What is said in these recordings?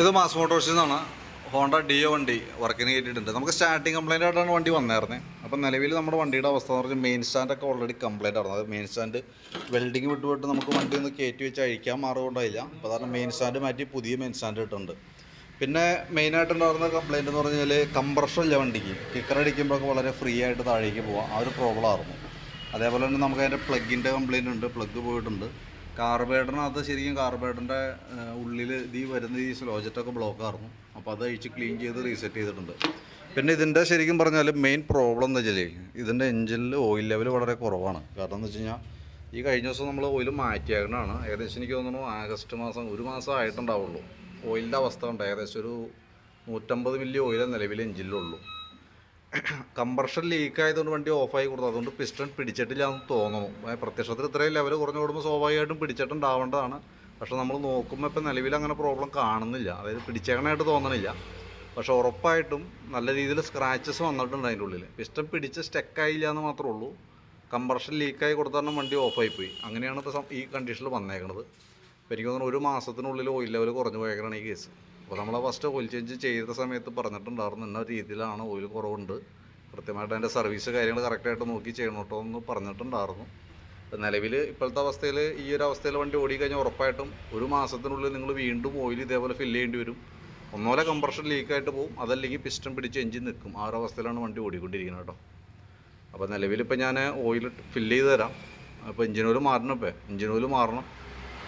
ഇത് മാസ് മോട്ടോഴ്സിൽ നിന്നാണ് Honda deo വണ്ടി വർക്കിന് കയറ്റിയിട്ടുണ്ട് നമുക്ക് സ്റ്റാർട്ടിങ് കംപ്ലൈന്റ് ആയിട്ടാണ് വണ്ടി വന്നായിരുന്നത് അപ്പം നിലവിൽ നമ്മുടെ വണ്ടിയുടെ അവസ്ഥ എന്ന് പറഞ്ഞാൽ മെയിൻ സ്റ്റാൻഡൊക്കെ ഓൾറെഡി കംപ്ലൈന്റ് ആയിരുന്നു. അത് മെയിൻ സ്റ്റാൻഡ് വെൽഡിങ് വിട്ട് വിട്ട് നമുക്ക് വണ്ടി ഒന്ന് കയറ്റി വെച്ച് അഴിക്കാൻ മാറുകൊണ്ടായില്ല അപ്പോൾ കാരണം മെയിൻ സ്റ്റാൻഡ് മാറ്റി പുതിയ മെയിൻ സ്റ്റാൻഡ് ഇട്ടുണ്ട് പിന്നെ മെയിനായിട്ടുണ്ടായിരുന്ന കംപ്ലൈന്റ് എന്ന് പറഞ്ഞാൽ കംപ്രഷൻ ഇല്ല വണ്ടിക്ക്. കിക്കർ അടിക്കുമ്പോഴൊക്കെ വളരെ ഫ്രീ ആയിട്ട് താഴേക്ക് പോകാം ആ ഒരു പ്രോബ്ലം ആയിരുന്നു. അതേപോലെ തന്നെ നമുക്ക് അതിന്റെ പ്ലഗിന്റെ കംപ്ലയിന്റ് ഉണ്ട്. പ്ലഗ് പോയിട്ടുണ്ട്. കാർബേഡറിനകത്ത് ശരിക്കും കാർബേഡറിന്റെ ഉള്ളിൽ ഈ വരുന്ന ഈ സ്ലോജറ്റൊക്കെ ബ്ലോക്ക് ആയിരുന്നു. അപ്പോൾ അത് അഴിച്ച് ക്ലീൻ ചെയ്ത് റീസെറ്റ് ചെയ്തിട്ടുണ്ട്. പിന്നെ ഇതിന്റെ ശരിക്കും പറഞ്ഞാൽ മെയിൻ പ്രോബ്ലം എന്ന് വെച്ചാൽ ഇതിന്റെ എഞ്ചിനിൽ ഓയിൽ ലെവൽ വളരെ കുറവാണ്. കാരണം എന്ന് വെച്ച് ഈ കഴിഞ്ഞ ദിവസം നമ്മൾ ഓയിൽ മാറ്റിയേക്കണതാണ്. ഏകദേശം എനിക്ക് തോന്നുന്നു ആഗസ്റ്റ് മാസം ഒരു മാസം ആയിട്ടുണ്ടാവുള്ളൂ. ഓയിലിന്റെ അവസ്ഥ ഉണ്ട് ഏകദേശം ഒരു നൂറ്റമ്പത് മില്ലി ഓയിൽ നിലവിൽ എഞ്ചിനിലുള്ളൂ കംപ്രഷൻ ലീക്ക് ആയതുകൊണ്ട് വണ്ടി ഓഫായി കൊടുത്തു. അതുകൊണ്ട് പിസ്റ്റൺ പിടിച്ചിട്ടില്ല എന്ന് തോന്നുന്നു പ്രത്യക്ഷത്തിൽ ഇത്രയും ലെവൽ കുറഞ്ഞു കൂടുമ്പോൾ സ്വാഭാവികമായിട്ടും പിടിച്ചിട്ടുണ്ടാവേണ്ടതാണ്. പക്ഷെ നമ്മൾ നോക്കുമ്പോൾ ഇപ്പം നിലവിൽ അങ്ങനെ പ്രോബ്ലം കാണുന്നില്ല. അതായത് പിടിച്ചേക്കണായിട്ട് തോന്നണില്ല. പക്ഷെ ഉറപ്പായിട്ടും നല്ല രീതിയിൽ സ്ക്രാച്ചസ് വന്നിട്ടുണ്ട് അതിന്റെ ഉള്ളിൽ പിസ്റ്റൺ പിടിച്ച് സ്റ്റക്കായില്ല എന്ന് മാത്രമേ ഉള്ളൂ. കംപ്രഷൻ ലീക്കായി കൊടുത്താൽ വണ്ടി ഓഫായി പോയി. അങ്ങനെയാണ് ഇപ്പോൾ ഈ കണ്ടീഷനിൽ വന്നേക്കണത്. എനിക്ക് തോന്നുന്നു ഒരു മാസത്തിനുള്ളിൽ ഓയിൽ ലെവൽ കുറഞ്ഞു പോയേക്കണാണ് ഈ കേസ് അപ്പോൾ നമ്മൾ ഫസ്റ്റ് ഓയിൽ ചേഞ്ച് ചെയ്ത സമയത്ത് പറഞ്ഞിട്ടുണ്ടായിരുന്നു ഇന്ന രീതിയിലാണ് ഓയിൽ കുറവുണ്ട്. കൃത്യമായിട്ട് അതിന്റെ സർവീസ് കാര്യങ്ങൾ കറക്റ്റായിട്ട് നോക്കി ചെയ്യണം കേട്ടോ എന്ന് പറഞ്ഞിട്ടുണ്ടായിരുന്നു നിലവിൽ ഇപ്പോഴത്തെ അവസ്ഥയിൽ ഈ ഒരു അവസ്ഥയിൽ വണ്ടി ഓടിക്കഴിഞ്ഞാൽ ഉറപ്പായിട്ടും ഒരു മാസത്തിനുള്ളിൽ നിങ്ങൾ വീണ്ടും ഓയിൽ ഇതേപോലെ ഫില്ല് ചെയ്യേണ്ടി വരും. ഒന്നോലെ കംപ്രഷൻ ലീക്കായിട്ട് പോകും അതല്ലെങ്കിൽ പിസ്റ്റൺ പിടിച്ച് എഞ്ചിൻ നിൽക്കും. ആ ഒരു അവസ്ഥയിലാണ് വണ്ടി ഓടിക്കൊണ്ടിരിക്കുന്നത് കേട്ടോ. അപ്പോൾ നിലവിലിപ്പോൾ ഞാൻ ഓയിൽ ഫില്ല് ചെയ്ത് തരാം. അപ്പോൾ എഞ്ചിനോയിൽ മാറണം ഇപ്പോൾ എഞ്ചിൻ ഓയിൽ മാറണം.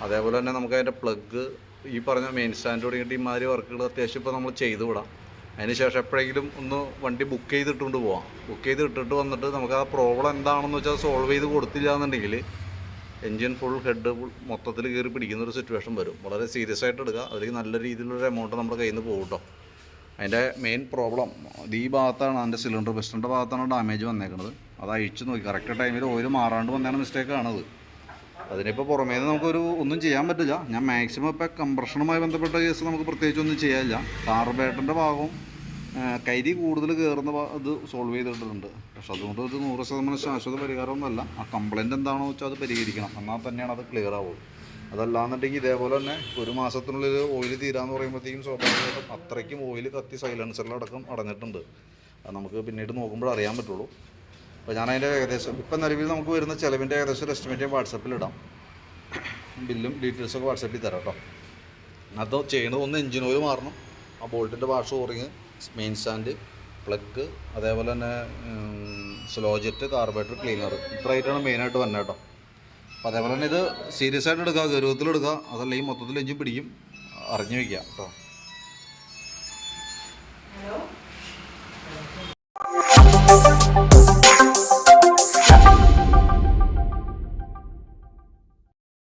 അതേപോലെ തന്നെ നമുക്ക് അതിന്റെ പ്ലഗ് ഈ പറഞ്ഞ മെയിൻ സ്റ്റാൻഡ് തുടങ്ങിയിട്ട് ഈ മാതിരി വർക്കുകൾ അത്യാവശ്യം ഇപ്പോൾ നമ്മൾ ചെയ്തു വിടാം. അതിന് ശേഷം എപ്പോഴെങ്കിലും ഒന്ന് വണ്ടി ബുക്ക് ചെയ്തിട്ടുകൊണ്ട് പോവാം. ബുക്ക് ചെയ്ത് ഇട്ടിട്ട് വന്നിട്ട് നമുക്ക് ആ പ്രോബ്ലം എന്താണെന്ന് വെച്ചാൽ സോൾവ് ചെയ്ത് കൊടുത്തില്ല എന്നുണ്ടെങ്കിൽ എൻജിൻ ഫുൾ ഹെഡ് മൊത്തത്തിൽ കയറി പിടിക്കുന്ന ഒരു സിറ്റുവേഷൻ വരും. വളരെ സീരിയസ് ആയിട്ട് എടുക്കുക. അതിലേക്ക് നല്ല രീതിയിലൊരു എമൗണ്ട് നമ്മുടെ കയ്യിൽ നിന്ന് പോകും അതിന്റെ മെയിൻ പ്രോബ്ലം ഈ ഭാഗത്താണ് അതിന്റെ സിലിണ്ടർ പിസ്റ്റന്റെ ഭാഗത്താണ് ഡാമേജ് വന്നേക്കുന്നത് അത് അഴിച്ചു നോക്കി. കറക്റ്റ് ടൈമിൽ ഓയിൽ മാറാണ്ട് വന്നതാണ് മിസ്റ്റേക്കാണത് അതിനിപ്പോൾ പുറമേ നിന്ന് നമുക്കൊരു ഒന്നും ചെയ്യാൻ പറ്റില്ല. ഞാൻ മാക്സിമം ഇപ്പോൾ കംപ്രഷനുമായി ബന്ധപ്പെട്ട കേസ് നമുക്ക് പ്രത്യേകിച്ച് ഒന്നും ചെയ്യാനില്ല. കാർബേറ്ററിന്റെ ഭാഗവും കരി കൂടുതൽ കയറുന്ന ഇത് സോൾവ് ചെയ്തിട്ടുണ്ട്. പക്ഷെ അതുകൊണ്ട് ഒരു നൂറ് ശതമാനം ശാശ്വത പരിഹാരമൊന്നുമല്ല. ആ കംപ്ലയിന്റ് എന്താണോ വെച്ചാൽ അത് പരിഹരിക്കണം. എന്നാൽ തന്നെയാണ് അത് ക്ലിയർ ആവുള്ളൂ. അതല്ലാന്നുണ്ടെങ്കിൽ ഇതേപോലെ തന്നെ ഒരു മാസത്തിനുള്ളിൽ ഓയിൽ തീരാന്ന് പറയുമ്പോഴത്തേക്കും സ്വാഭാവികമായിട്ടും അത്രയ്ക്കും ഓയിൽ കത്തി സൈലൻസറിലടക്കം അടഞ്ഞിട്ടുണ്ട്. അത് നമുക്ക് പിന്നീട് നോക്കുമ്പോൾ അറിയാൻ പറ്റുള്ളൂ. അപ്പോൾ ഞാൻ അതിന്റെ ഏകദേശം ഇപ്പം നിലവിൽ നമുക്ക് വരുന്ന ചിലവിന്റെ ഏകദേശം ഒരു എസ്റ്റിമേറ്റ് ഞാൻ വാട്സപ്പിൽ ഇടാം. ബില്ലും ഡീറ്റെയിൽസൊക്കെ വാട്സപ്പിൽ തരാം കേട്ടോ അത് ചെയ്യണത് ഒന്ന് എഞ്ചിൻ ഓയിൽ മാറണം. ആ ബോൾട്ടിന്റെ wash O ring main stand plug അതേപോലെ തന്നെ സ്ലോ ജെറ്റ് കാർബറേറ്റർ ക്ലീനർ ഇത്രയായിട്ടാണ് മെയിനായിട്ട് വന്നത് കേട്ടോ അപ്പോൾ അതേപോലെ തന്നെ ഇത് സീരിയസ് ആയിട്ട് എടുക്കുക ഗൗരവത്തിലെടുക്കുക അതല്ലെങ്കിൽ മൊത്തത്തിൽ എഞ്ചിൻ പിടിക്കും. അറിഞ്ഞു വയ്ക്കുക കേട്ടോ